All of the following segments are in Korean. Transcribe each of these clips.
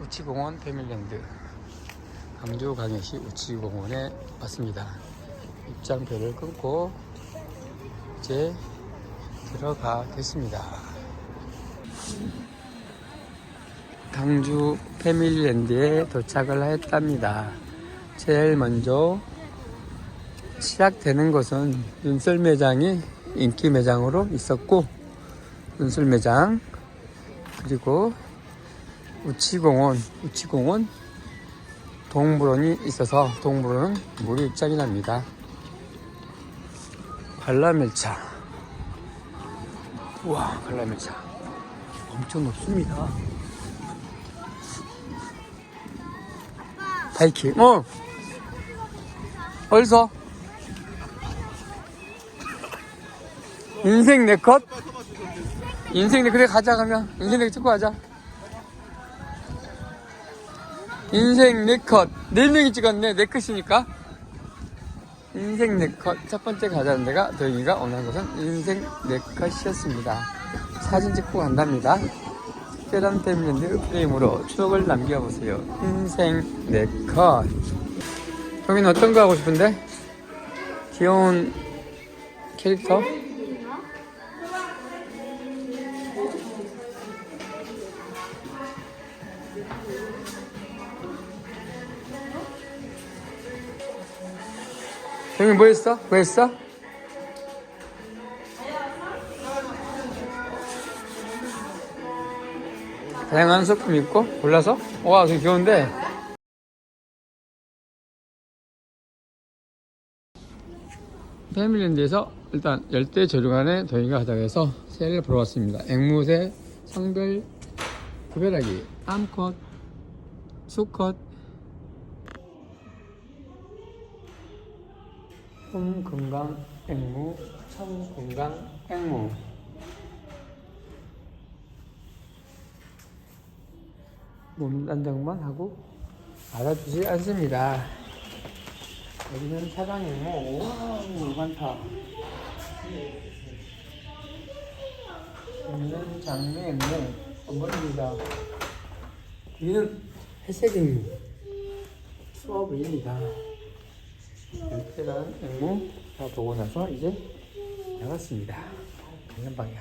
우치공원 패밀랜드 강해시 우치공원에 왔습니다. 입장표를 끊고 이제 들어가겠습니다. 강주 패밀랜드에 도착을 했답니다. 제일 먼저 시작되는 곳은 윤설 매장이 인기 매장으로 있었고 윤설 매장 그리고 우치공원 우치공원 동물원이 있어서 동물원은 무료 입장이 납니다. 관람열차 우와 관람열차 엄청 높습니다. 바이킹 어 어디서? 인생 네컷? 인생 네컷에 가자 가면 인생 네컷 찍고 가자 인생 네컷. 네 명이 찍었네. 네 컷이니까. 인생 네컷. 첫 번째 가자는 데가 도영이가 원하는 곳은 인생 네컷이었습니다. 사진 찍고 간답니다. 특별한 패밀랜드 프레임으로 추억을 남겨보세요. 인생 네컷. 도영이는 어떤 거 하고 싶은데? 귀여운 캐릭터? 형님 뭐 했어? 뭐 했어? 다양한 소품 있고 골라서 와 되게 귀여운데 패밀랜드에서 일단 열대 조류관에 도희가 하자고 해서 새를 보러 왔습니다 앵무새, 성별, 구별하기, 암컷, 수컷 홈금강 앵무, 청금강 앵무 몸 단정만 하고 알아주지 않습니다. 여기는 사장 앵무, 와 많다. 여기는 장미 앵무, 어머니입니다. 여기는 회색 앵무, 추워 보입니다. 이렇게란 앵무 다 보고 나서 이제 나갔습니다. 가는 방향.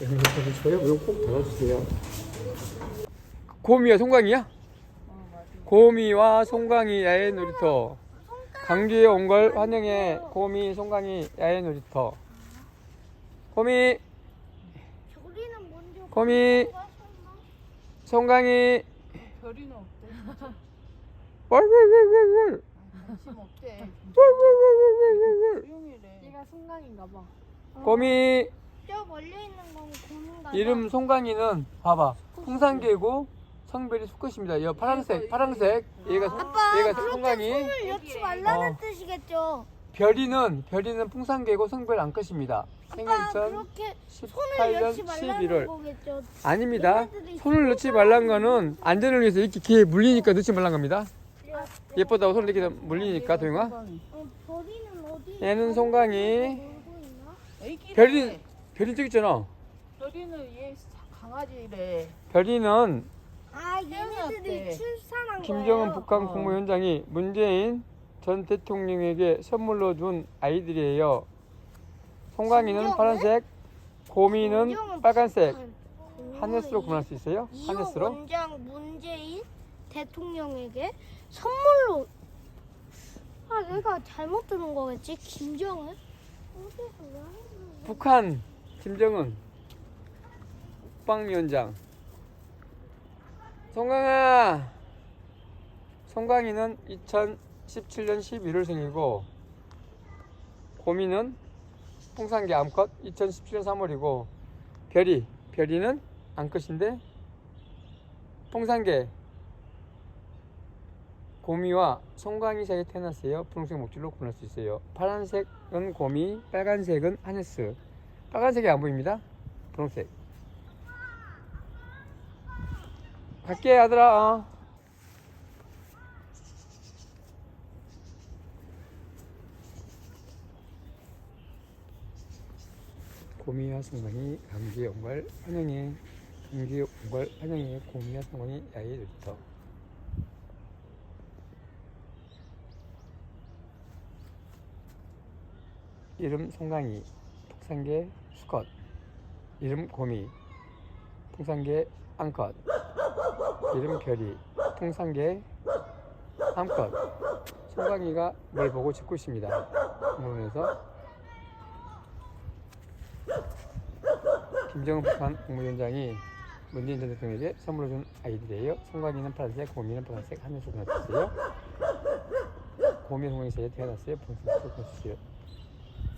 앵무새를 줘요? 이거 꼭 달아주세요. 곰이야, 송강이야? 곰이와 송강이 야외 놀이터. 강주에 온 걸 환영해. 곰이, 송강이 야외 놀이터. 먼저 곰이, 송강이. 별이는 없대. 관심 없대. 왈왈왈왈왈. 조용히래. 얘가 송강인가 봐. 곰이 저 멀리 있는 건 봐. 이름 송강이는 봐봐 풍산개고 성별이 수컷입니다. 여 파란색 파란색 얘가 송- 아빠 얘가 그렇게 송강이 손을 넣지 말라는 어. 뜻이겠죠. 별이는 별이는 풍산개고 성별 암컷입니다. 생일 아빠 그렇게 손을 2018년 넣지 말라는 11월 거겠죠. 아닙니다. 얘네들이 손을 넣지 말란 거는 안전을 위해서 이렇게 귀에 물리니까 넣지 말란 겁니다. 예쁘다고 손을 이렇게 물리니까 도영아. 어, 별이는 어디? 얘는 송강이 놀고 있나? 애기래. 별이 별이 저기 있잖아. 별이는 얘 강아지래. 별이는 아 태어났대. 얘네들이 출산한 김정은 거예요. 북한 어. 국무위원장이 문재인 전 대통령에게 선물로 준 아이들이에요. 송강이는? 파란색, 고미는 빨간색. 하네스로 구분할 수 있어요? 이호 하네스로? 원장 문재인 대통령에게 선물로 아 내가 잘못 들은 거겠지 김정은? 북한 김정은 국방위원장. 송강아. 송강이는 2017년 11월 생이고 고미는 풍산개 암컷 2017년 3월이고 별이 별이는 암컷인데 풍산개 고미와 송강이 사이에 태어났어요. 분홍색 목줄로 구분할 수 있어요. 파란색은 고미, 빨간색은 하네스. 빨간색이 안 보입니다. 분홍색. 갈게 아들아. 어. 고미와 송강이 감기에 온걸 환영해. 공기 온걸 환영의 공미와 성원이 야이 놀이터 이름 송강이 풍산개 수컷 이름 곰이 풍산개 암컷 이름 별이 풍산개 암컷 송강이가 뭘 보고 짖고 있습니다 동물원에서 김정은 북한 국무위원장이 문재인 전 대통령에게 선물로 준 아이들이에요. 송강이는 파란색, 곰이는 파란색, 하늘색 나왔어요. 곰이 송강이 사이에 태어났어요. 본승 보시죠.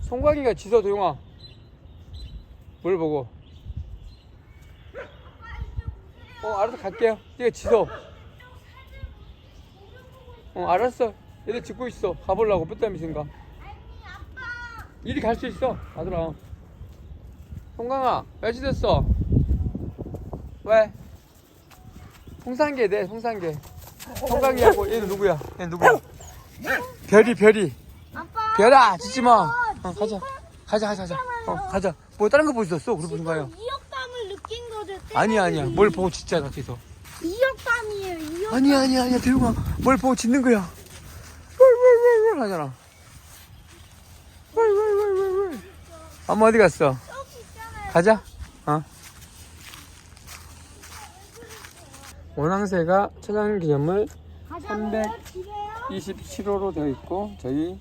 송강이가 지서 도용아. 뭘 보고? 어 알아서 갈게요. 네가 지서. 어 알았어. 얘들 짖고 있어. 가보려고 뼈땀이신가? 이리 갈 수 있어. 아들아. 송강아, 왜 짖었어? 왜? 홍상계 내 홍상계. 송강이하고 얘는 누구야? 얘 누구야? 별이 별이. 아빠. 별아, 짖지 마. 어, 가자. 가자, 가자, 가자. 어, 가자. 뭐 다른 거 보셨어? 그래 보는 거예요. 이역감을 느낀 거죠. 아니야, 아니야. 뭘 보고 짖잖아, 계속. 이역감이에요. 이역. 아니야, 아니야, 아니야. 대웅아, 뭘 보고 짖는 거야? 왈왈왈왈 하잖아. 왈왈왈왈왈. 엄마 어디 갔어? 가자. 어. 원앙새가 천연 기념물 가자고요. 집에요. 27호로 되어 있고 저희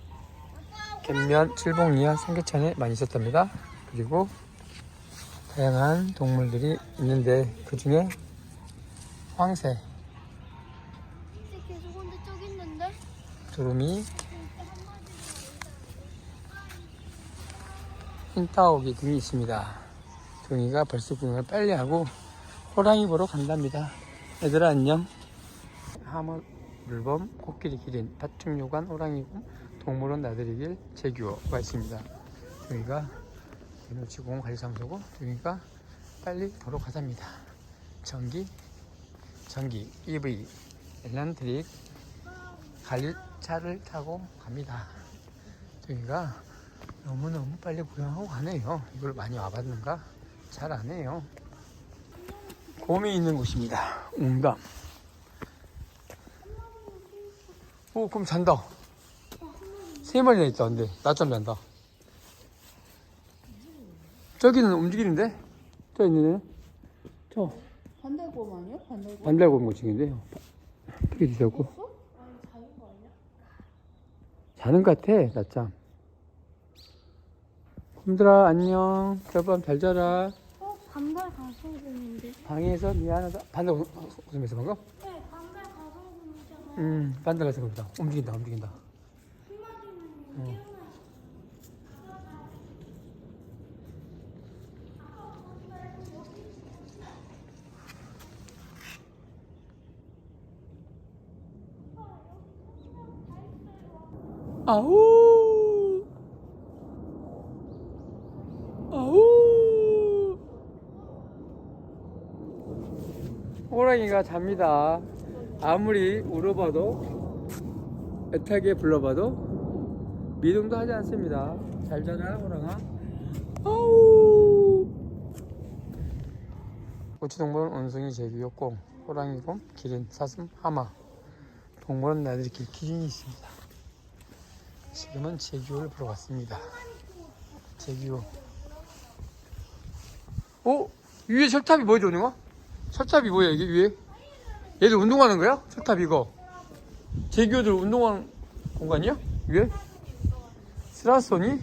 갯면 칠봉이와 삼계천에 많이 있었답니다. 그리고 다양한 동물들이 있는데 그 중에 황새, 계속 있는데. 두루미, 흰따오기 등이 있습니다. 등이가 벌써 구경을 빨리 하고 호랑이 보러 간답니다. 얘들아 안녕. 하모 물범, 코끼리 기린, 파충류관, 호랑이곰, 동물원 나들이길 제규어가 있습니다. 등이가 에너지공 관리 장소고 등이가 빨리 보러 가답니다. 전기, 전기, EV, 엘란트릭 관리차를 타고 갑니다. 등이가 너무너무 빨리 구경하고 가네요. 이걸 많이 와봤는가? 잘 안 해요. 곰이 있는 곳입니다. 웅담. 오, 곰 잔다. 세 마리나 있다, 근데. 낮잠 잔다. 저기는 움직이는데? 저 있는 애? 저, 반달곰 아니야? 반달곰? 반달곰 고칭인데요. 크게 뒤졌고. 자는 것 같아, 낮잠. 곰들아, 안녕. 저밤 잘 자라. 어, 반발 가성금인데. 방에서 미안하다. 반달 웃- 웃으면서 방금? 네, 반발 가성금이잖아요. 음, 반달 가서 그러다. 움직인다, 움직인다. 어. 아우! 아우! 호랑이가 잡니다. 아무리 울어봐도 애타게 불러봐도 미동도 하지 않습니다. 잘 자라 호랑아. 아우. 고치동물원 원숭이 제비였고 호랑이 곰 기린 사슴 하마 동물원 나들이길 기린이 있습니다. 지금은 제규어를 보러 왔습니다. 제규어. 어? 위에 철탑이 뭐죠, 오징어? 철탑이 뭐야 이게 위에? 얘들 운동하는 거야? 철탑 이거 제규어들 운동하는 공간이야? 위에? 스라소니?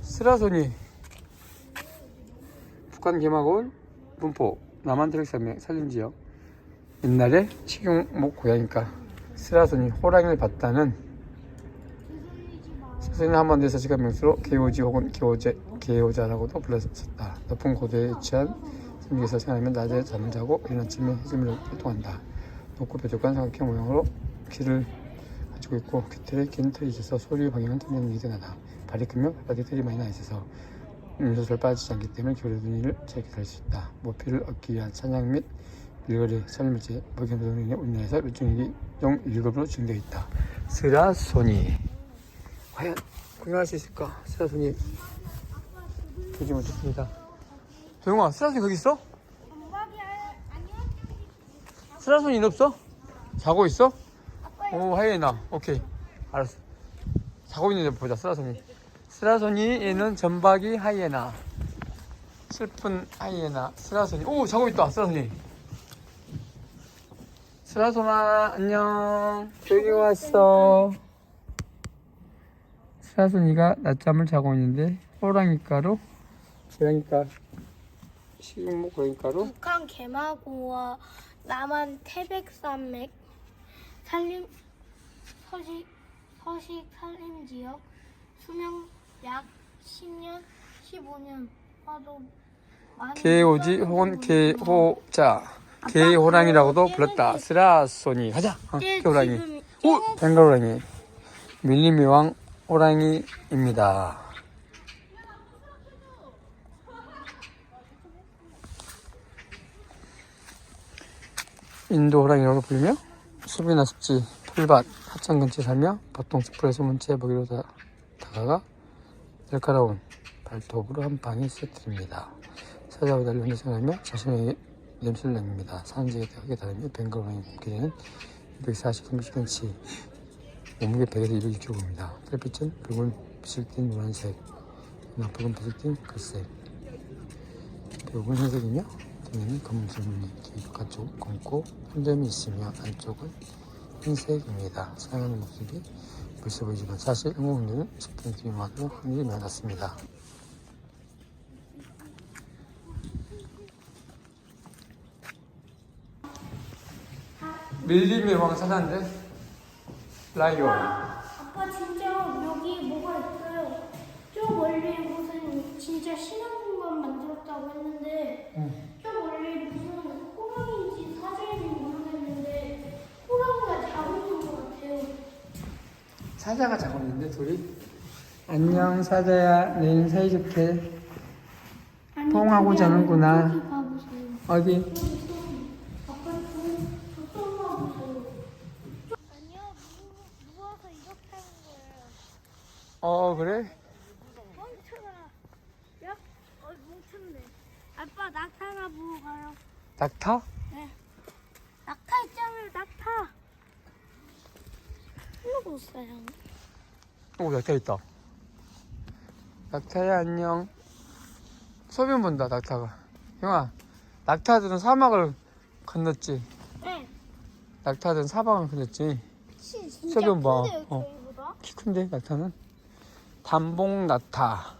스라소니 북한 개마고원 분포 남한 트랙산맥 산림지역 옛날에 식용목 고양이니까 스라소니 호랑이를 봤다는 스스는 한반도에서 시간 명수로 개오지 혹은 개오제, 개오자라고도 불렀었다. 높은 고도에 위치한 섬유에서 생활하면 낮에 잠을 자고 이른 아침에 해질을 활동한다. 높고 뾰족한 삼각형 모양으로 귀를 가지고 있고 귀털에 긴 털이 있어서 소리 방향은 틀리는 게 나다. 발이 크며 발바닥에 털이 많이 나 있어서 음료수를 빠지지 않기 때문에 겨울에 눈이를 달수 있다. 모피를 얻기 위한 사냥 및 밀거리, 먹이는 등의 우리나라에서 일종의 용 1급으로 지정되어 있다. 스라소니 과연 구경할 수 있을까? 스라소니 보지 못했습니다. 조용아, 스라소니 거기 있어? 스라손이 없어? 자고 있어? 오 하이에나. 오케이. 알았어. 자고 있는데 보자 스라손이. 스라손이 얘는 전박이 하이에나. 슬픈 하이에나. 스라손이. 오 자고 있다 스라손이. 스라손아 안녕. 여기 왔어. 스라손이가 낮잠을 자고 있는데 호랑이가루 고양이가 식목 고양이가루 북한 개마고와 남한 태백산맥 산림 서식 서식 산림 지역 수명 약 10년 15년. 화도 개오지 혹은 개호자. 개호랑이라고도 불렀다. 스라소니. 가자. 어, 네, 개호랑이. 오 벵갈호랑이. 밀림의왕 호랑이입니다 인도 호랑이라고 불리며 숲이나 습지 풀밭 하천 근처에 살며 보통 숲풀의 소문채 먹이로 다, 다가가 날카로운 발톱으로 한 방에 쓰러뜨립니다. 사자와 달리 혼자 생활하며 자신에게 냄새를 냅니다. 산지에 대하게 다르며 벵갈호랑이 몸길이는 240cm, 몸무게 100에서 206kg입니다. 털빛은 붉은 빛을 띤 노란색, 나 붉은 빛을 띤 글색, 배옥은 흰색이며 는 검은색 무늬, 귀 바깥쪽 검고 한 점이 있으며 안쪽은 흰색입니다. 사용하는 모습이 벌써 보이지만 사실 인공눈은 10% 미만으로 확률이 매우 낮습니다. 밀림의 왕 사자인데 라이온 아빠 진짜 여기 뭐가 있어요. 저 멀리 무슨 진짜 신화공간 만들었다고 했는데 저 사자가 자고 있는데 둘이 안녕 사자야 내일 사이좋게 통하고 자는구나. 어디. 어 그래 멍청아. 야, 어, 멍청네. 아빠 낙타나 보고 가요. 낙타 있잖아요, 낙타. 있어요. 오 낙타 있다 낙타야 안녕 소변 본다 낙타가 형아 낙타들은 사막을 건넜지 네. 낙타들은 사막을 건넜지 치, 진짜 소변 봐. 큰데요, 어. 저희보다? 키 큰데 낙타는 단봉 낙타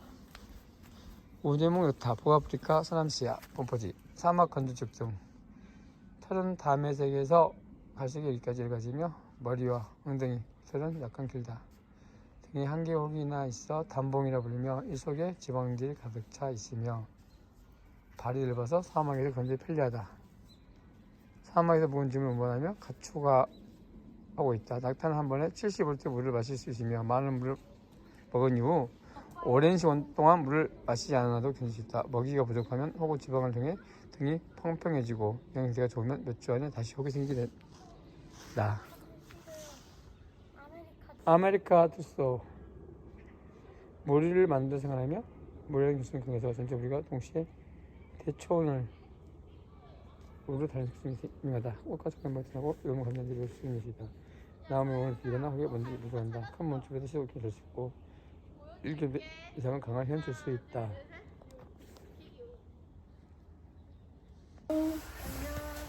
우제목 낙타 북아프리카 서남시아 범퍼지 사막 건조증 등 털은 담의 세계에서 갈색이 여기까지를 가지며 머리와 엉덩이 털은 약간 길다 등에 한 개 혹이나 있어 단봉이라 불리며 이 속에 지방질이 가득 차 있으며 발이 넓어서 사막에서 건조히 편리하다 사막에서 묵은 짐을 운반하며 가축화 하고 있다. 낙타는 한 번에 70볼트 물을 마실 수 있으며 많은 물을 먹은 이후 오랜 시간 동안 물을 마시지 않아도 견딜 수 있다. 먹이가 부족하면 혹은 지방을 통해 등이 팽팽해지고 영양제가 좋으면 몇 주 안에 다시 혹이 생기다. 아메리카 투소 모리를 만들어 생활하며 모리라는 기술을 통해서 전체 우리가 동시에 대초원을 우르 다른 유명하다. 꽃과 작은 버튼하고 요모 감정들이 것이다. 나무의 원을 비거나 혹여 먼지 무서한다. 큰 몸집에서 시골길 될수 있고 1개 이상은 강한 헤엄칠수 있다.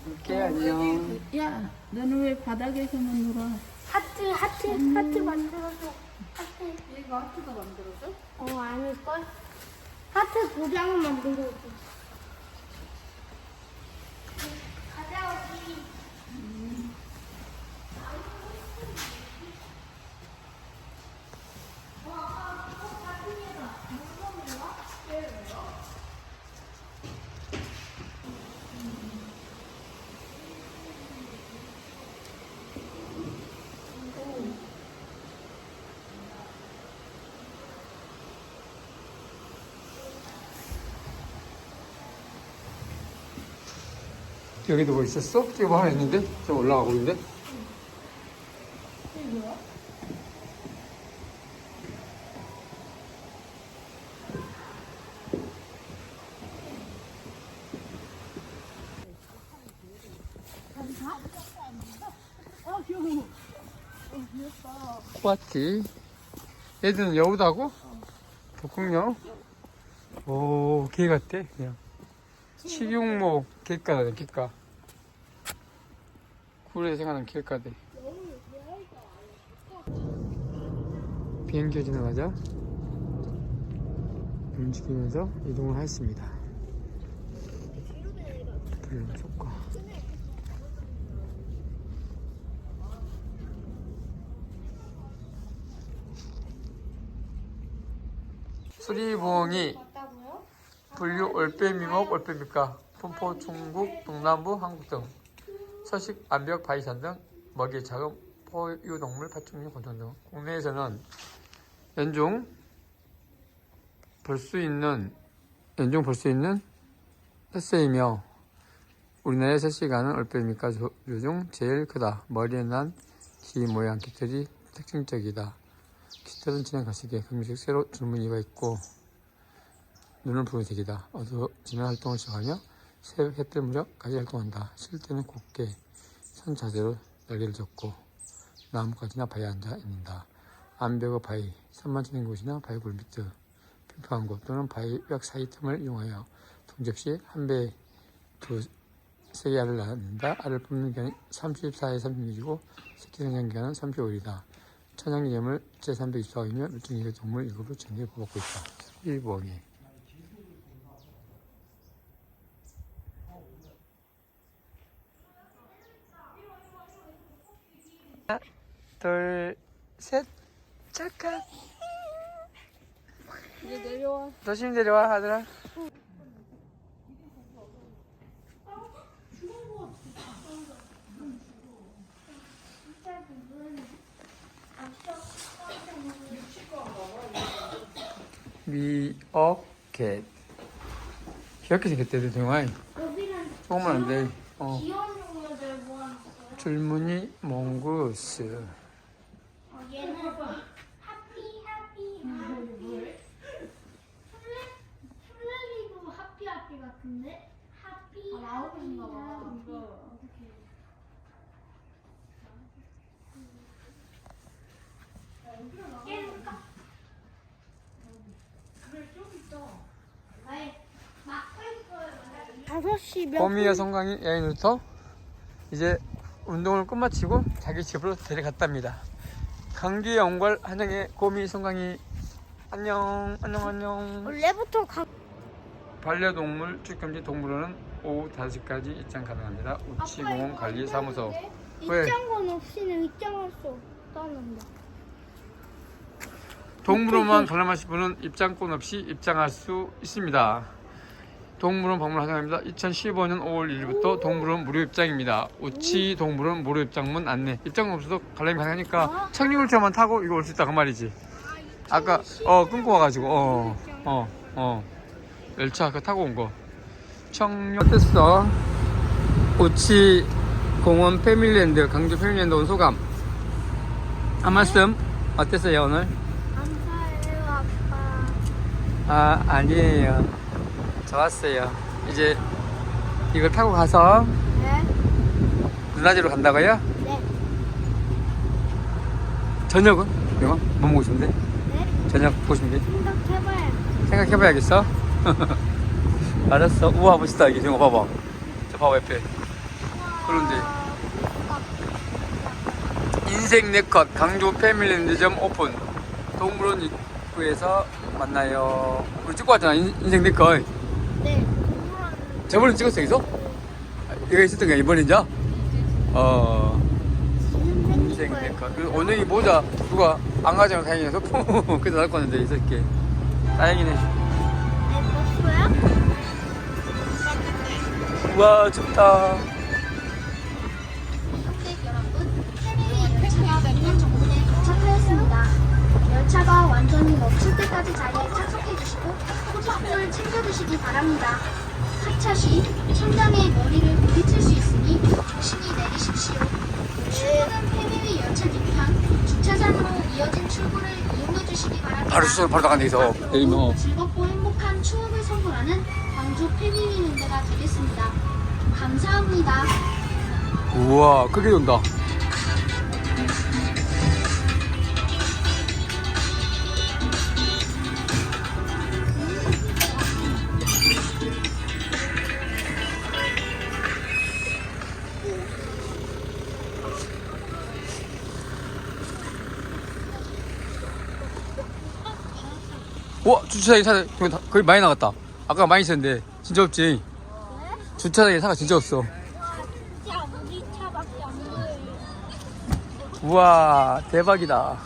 함께 안녕. 야, 너는 왜 바닥에서만 놀아? 하트, 하트, 하트 만들어줘. 하트. 얘가 하트가 만들어져? 어, 아닐걸? 하트 도장을 만들어줘. 여기도 뭐 있었어? 저기 뭐 하나 있는데? 저 올라가고 있는데? 후아티. 얘들은 여우다고? 북극여? 오, 개 같대, 그냥. 식용목 개가다, 개가. 굴에 생활하는 개가대. 비행기 지나가자. 움직이면서 이동을 하였습니다. 불 좋고. 수리봉이? 분류 올빼미목 올빼미가 분포 중국 동남부 한국 등 서식 암벽 바이산 등 먹이 작은 포유동물 파충류 곤충 등 국내에서는 연중 볼 수 있는 연중 볼 수 있는 햇새이며 우리나라의 새시간은 올빼미가 조류 중 제일 크다. 머리에 난 기 모양 깃털이 특징적이다. 깃털은 진한 가시게 금식 새로 줄무늬가 있고 눈을 붉은색이다. 어두워지면 활동을 시작하며 새 햇빛 무렵 가지 활동한다. 쉴 때는 곧게 선 자세로 날개를 젓고 나무까지나 바위에 앉아 있는다. 암벽의 바위, 산만 치는 곳이나 바위 굴밑 평평한 곳 또는 바위 벽 사이 틈을 이용하여 동작 시한 배에 두세 알을 낳는다. 알을 뽑는 기간이 34에 36이고 새끼 생장 기간은 35일이다. 천연기념을 제324호이며 물중계 동물 1급으로 정리를 뽑고 있다. 일봉이 하나, 둘, 셋, 잠깐. 이제 내려와. 조심히 내려와, 하들아. 미어캣. 귀엽게 생겼대, 내 동아이. 조금만 안 돼. 어. 귀여운 동물들 모아놨어요. 줄무늬 몽구스. 어, 얘는 하피 하피 하피. 플레 플레리도 하피 하피 같은데 하피 나오는가 봐. 깨울까? 아이, 막고 있어요. 다섯 시 몇? 거미와 성광이 야인루터 이제 운동을 끝마치고 자기 집으로 데려갔답니다. 감기 연골 한영의 거미 성광이 안녕 안녕 안녕 원래부터 강. 반려동물 출금지 동물원은 오후 5시까지 입장 가능합니다. 우치공원 관리사무소 왜? 입장권 없이는 입장할 수 없다는데. 동물원만 관람하실 분은 입장권 없이 입장할 수 있습니다. 동물원 방문 환영합니다. 2015년 5월 1일부터 동물원 무료 입장입니다. 우치 동물원 무료 입장문 안내. 입장권 없어도 관람이 가능하니까 청룡열차만 타고 이거 올 수 있다 그 말이지. 아까 어 끊고 와가지고 어 어, 어. 열차 그 타고 온 거. 청룡 어땠어? 우치 공원 패밀리랜드 강주 패밀리랜드 온 소감. 한 말씀 어땠어요 오늘? 감사해요, 아빠. 아 아니에요 좋았어요 이제 이걸 타고 가서 네? 누나집으로 간다고요? 네. 저녁은? 영화? 뭐 먹고 싶은데? 네? 저녁 보고 싶은데? 생각해봐요. 생각해봐야겠어 알았어 우와 멋있다 이게 영화 봐봐 저 봐봐 옆에 그런데 인생 네컷 강조 패밀리 랜드점 오픈 동물원 입구에서 만나요 우리 찍고 왔잖아 인, 인생 네컷 네. 저번에 찍었어 여기서? 아, 이거 있었던 게 이번이죠? 어 네컷 그 원영이 모자 누가 안 가져간 다행이네 소품 그래서 날 건데 있을게 다행이네? 우와 춥다. 열차가 완전히 멈출 때까지 자리에 착석해 주시고 포토존을 챙겨 드시기 바랍니다. 하차 시 천장에 머리를 부딪힐 수 있으니 조심히 내리십시오. 출구는 패밀리 열차 뒤편 주차장으로 이어진 출구를 이용해 주시기 바랍니다. 바로 수술 바로 여기 뭐 즐겁고 행복한 추억을 선물하는 광주 패밀리랜드가 되겠습니다. 감사합니다. 우와 크게 돈다 주차장에 차 거의 많이 나갔다. 아까 많이 있었는데 진짜 없지. 주차장에 차가 진짜 없어. 우와 대박이다